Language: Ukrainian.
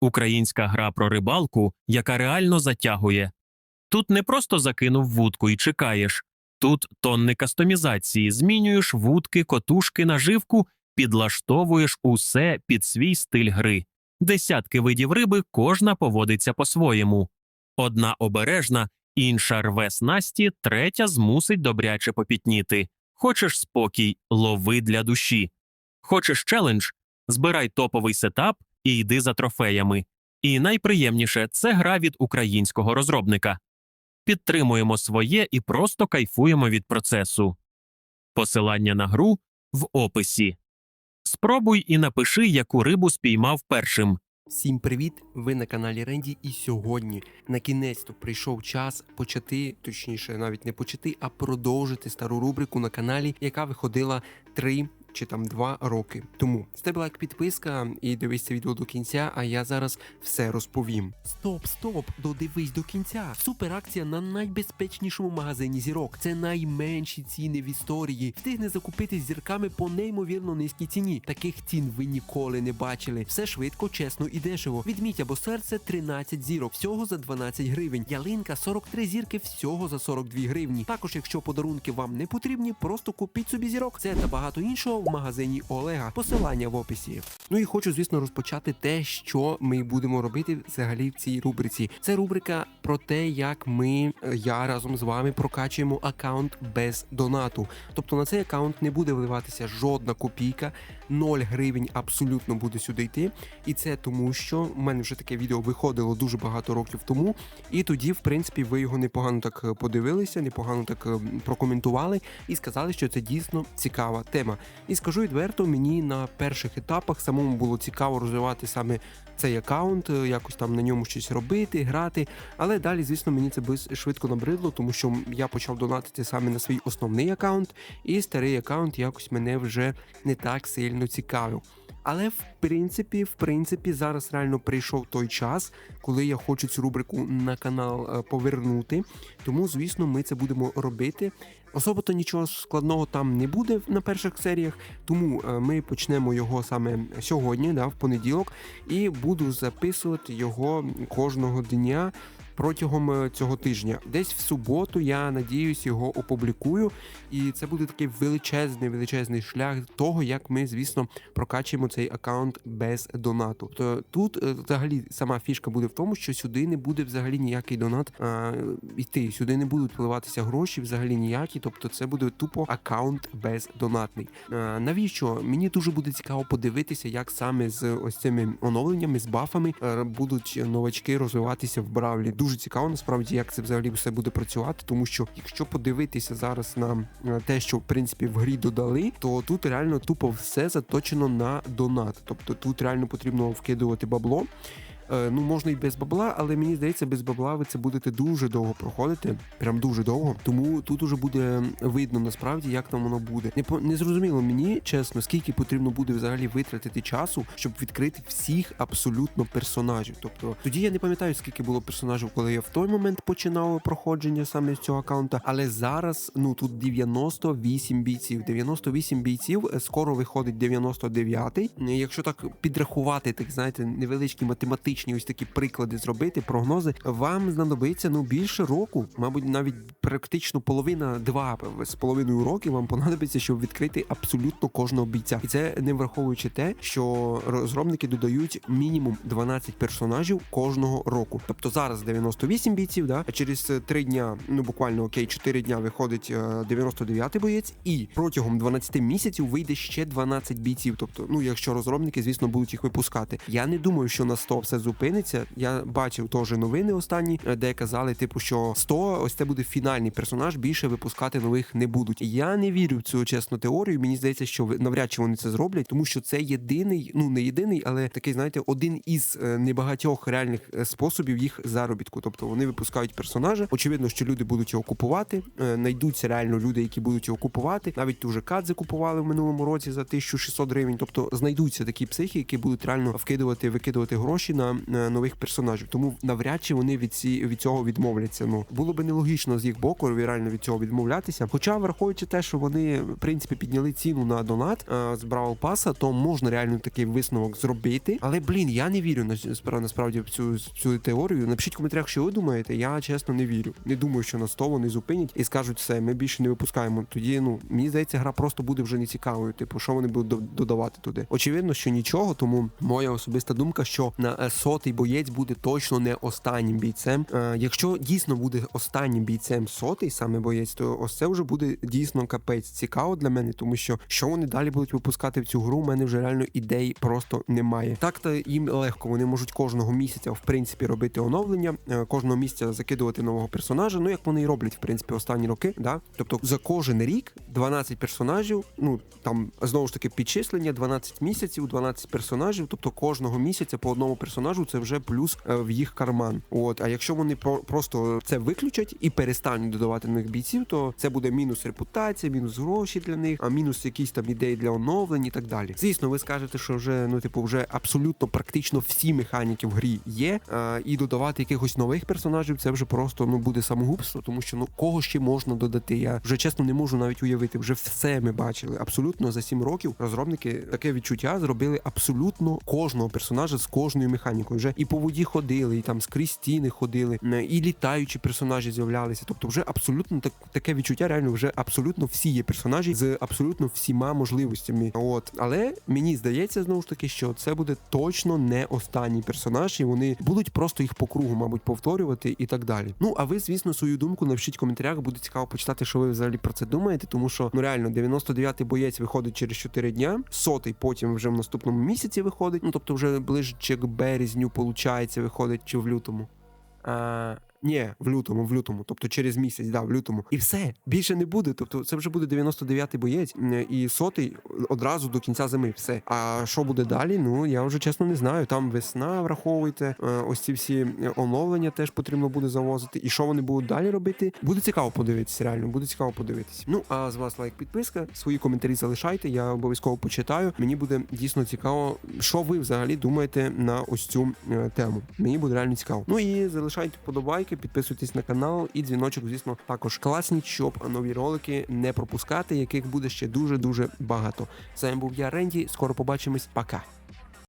Українська гра про рибалку, яка реально затягує. Тут не просто закинув вудку і чекаєш. Тут тонни кастомізації, змінюєш вудки, котушки, наживку, підлаштовуєш усе під свій стиль гри. Десятки видів риби, кожна поводиться по-своєму. Одна обережна, інша рве снасті, третя змусить добряче попітніти. Хочеш спокій, лови для душі. Хочеш челендж, збирай топовий сетап і йди за трофеями. І найприємніше це гра від українського розробника. Підтримуємо своє і просто кайфуємо від процесу. Посилання на гру в описі. Спробуй і напиши, яку рибу спіймав першим. Всім привіт! Ви на каналі Ренді, і сьогодні на кінець-то прийшов час почати, точніше, навіть не почати, а продовжити стару рубрику на каналі, яка виходила три чи там два роки тому. Стеб лайк підписка і дивись це відео до кінця, а я зараз все розповім. Стоп, стоп, додивись до кінця. Суперакція на найбезпечнішому магазині зірок. Це найменші ціни в історії. Встигне закупити зірками по неймовірно низькій ціні. Таких цін ви ніколи не бачили. Все швидко, чесно і дешево. Відміть або серце 13 зірок, всього за 12 гривень. Ялинка 43 зірки, всього за 42 гривні. Також, якщо подарунки вам не потрібні, просто купіть собі зірок. Це та багато іншого в магазині Олега. Посилання в описі. Ну і хочу, звісно, розпочати те, що ми будемо робити взагалі в цій рубриці. Це рубрика про те, як ми, е, я разом з вами прокачуємо аккаунт без донату. Тобто на цей аккаунт не буде вливатися жодна копійка, 0 гривень абсолютно буде сюди йти. І це тому, що в мене вже таке відео виходило дуже багато років тому. І тоді, в принципі, ви його непогано так е, подивилися, непогано так е, прокоментували і сказали, що це дійсно цікава тема. І скажу відверто, мені на перших етапах самому було цікаво розвивати саме цей аккаунт, е, якось там на ньому щось робити, грати. Але далі, звісно, мені це швидко набридло, тому що я почав донатити саме на свій основний аккаунт, і старий аккаунт якось мене вже не так сильно цікавив. Але в принципі, в принципі, зараз реально прийшов той час, коли я хочу цю рубрику на канал е, повернути. Тому, звісно, ми це будемо робити. Особо нічого складного там не буде на перших серіях, тому е, ми почнемо його саме сьогодні, да, в понеділок, і буду записувати його кожного дня. Протягом е, цього тижня, десь в суботу, я надіюсь, його опублікую, і це буде такий величезний величезний шлях того, як ми, звісно, прокачуємо цей аккаунт без донату. То тут е, взагалі сама фішка буде в тому, що сюди не буде взагалі ніякий донат а, йти. Сюди не будуть вливатися гроші, взагалі ніякі. Тобто, це буде тупо аккаунт бездонатний. А, навіщо мені дуже буде цікаво подивитися, як саме з ось цими оновленнями, з бафами е, будуть новачки розвиватися в бравлі. Дуже цікаво насправді, як це взагалі все буде працювати, тому що якщо подивитися зараз на те, що в принципі в грі додали, то тут реально тупо все заточено на донат. Тобто тут реально потрібно вкидувати бабло. Е, Ну, можна і без бабла, але мені здається, без бабла ви це будете дуже довго проходити, прям дуже довго. Тому тут уже буде видно насправді, як там воно буде. Не не зрозуміло мені, чесно, скільки потрібно буде взагалі витратити часу, щоб відкрити всіх абсолютно персонажів. Тобто тоді я не пам'ятаю, скільки було персонажів, коли я в той момент починав проходження саме з цього аккаунта. Але зараз ну тут 98 бійців. 98 бійців. е, Скоро виходить 99-й. Якщо так підрахувати, так знаєте, невеличкі математичні ось такі приклади зробити, прогнози, вам знадобиться ну більше року, мабуть, навіть практично половина, два з половиною років вам понадобиться, щоб відкрити абсолютно кожного бійця. І це не враховуючи те, що розробники додають мінімум 12 персонажів кожного року. Тобто зараз 98 бійців, да, а через 3 дня, ну буквально окей, 4 дня виходить е, 99-й боєць, і протягом 12 місяців вийде ще 12 бійців. Тобто, ну якщо розробники, звісно, будуть їх випускати. Я не думаю, що на 100 все зупиниться. Я бачив теж новини останні, е, де казали, типу, що 100 ось це буде фінальний персонаж. Більше випускати нових не будуть. Я не вірю в цю чесну теорію. Мені здається, що навряд чи вони це зроблять, тому що це єдиний, ну не єдиний, але такий, знаєте, один із е, небагатьох реальних е, способів їх заробітку. Тобто вони випускають персонажа. Очевидно, що люди будуть його купувати. Знайдуться реально люди, які будуть його купувати. Навіть ту же кадзи купували в минулому році за 1600 гривень. Тобто знайдуться такі психи, які будуть реально вкидувати, викидувати гроші на нових персонажів. Тому навряд чи вони від ці від цього відмовляться. Ну було би нелогічно з їх боку реально від цього відмовлятися. Хоча, враховуючи те, що вони в принципі підняли ціну на донат е, з Бравл Паса, то можна реально такий висновок зробити. Але блін, я не вірю на спра- насправді в цю цю теорію. Напишіть коментарях, що ви думаєте. Я чесно не вірю. Не думаю, що на 100 вони зупинять і скажуть все, ми більше не випускаємо. Тоді ну мені здається, гра просто буде вже не цікавою. Типу, що вони будуть додавати туди. Очевидно, що нічого. Тому моя особиста думка, що на е, сотий боєць буде точно не останнім бійцем. Е, якщо дійсно буде останнім бійцем сотий саме боєць, то ось це вже буде дійсно капець цікаво для мене, тому що що вони далі будуть випускати в цю гру, у мене вже реально ідей просто немає. Так то їм легко. Вони можуть кожного місяця в принципі робити оновлення, е, кожного місяця закидувати нового персонажа. Ну як вони і роблять в принципі останні роки. Да? Тобто за кожен рік 12 персонажів. Ну там знову ж таки підчислення, 12 місяців, 12 персонажів. Тобто кожного місяця по одному персонажу це вже плюс е, в їх карман. От а якщо вони про- просто це виключать і перестануть додавати нових бійців, то це буде мінус репутація, мінус гроші для них, а мінус якісь там ідеї для оновлень і так далі. Звісно, ви скажете, що вже ну типу вже абсолютно практично всі механіки в грі є, е, і додавати якихось нових персонажів це вже просто ну буде самогубство, тому що ну кого ще можна додати. Я вже чесно не можу навіть уявити. Вже все ми бачили. Абсолютно за 7 років розробники таке відчуття зробили абсолютно кожного персонажа з кожною механікою. Вже і по воді ходили, і там скрізь стіни ходили, е, і літаючі персонажі з'являлися. Тобто, вже абсолютно так таке відчуття. Реально, вже абсолютно всі є персонажі з абсолютно всіма можливостями. От, але мені здається знову ж таки, що це буде точно не останній персонаж, і вони будуть просто їх по кругу, мабуть, повторювати і так далі. Ну а ви, звісно, свою думку напишіть в коментарях. Буде цікаво почитати, що ви взагалі про це думаєте, тому що ну реально 99-й боєць виходить через 4 дня, сотий потім вже в наступному місяці виходить. Ну тобто, вже ближче к березню, получається, виходить чи в лютому. А, ні, в лютому, в лютому, тобто через місяць, да, в лютому. І все більше не буде. Тобто, це вже буде 99-й боєць і сотий одразу до кінця зими. Все. А що буде далі? Ну я вже чесно не знаю. Там весна, враховуйте. е, Ось ці всі е, оновлення теж потрібно буде завозити. І що вони будуть далі робити? Буде цікаво подивитися. Реально, буде цікаво подивитися. Ну а з вас лайк, підписка, свої коментарі залишайте. Я обов'язково почитаю. Мені буде дійсно цікаво, що ви взагалі думаєте на ось цю е, тему. Мені буде реально цікаво. Ну і залишайте вподобайки, підписуйтесь на канал і дзвіночок, звісно, також класні, щоб нові ролики не пропускати, яких буде ще дуже дуже багато. З вами був я Ренді. Скоро побачимось. Пока.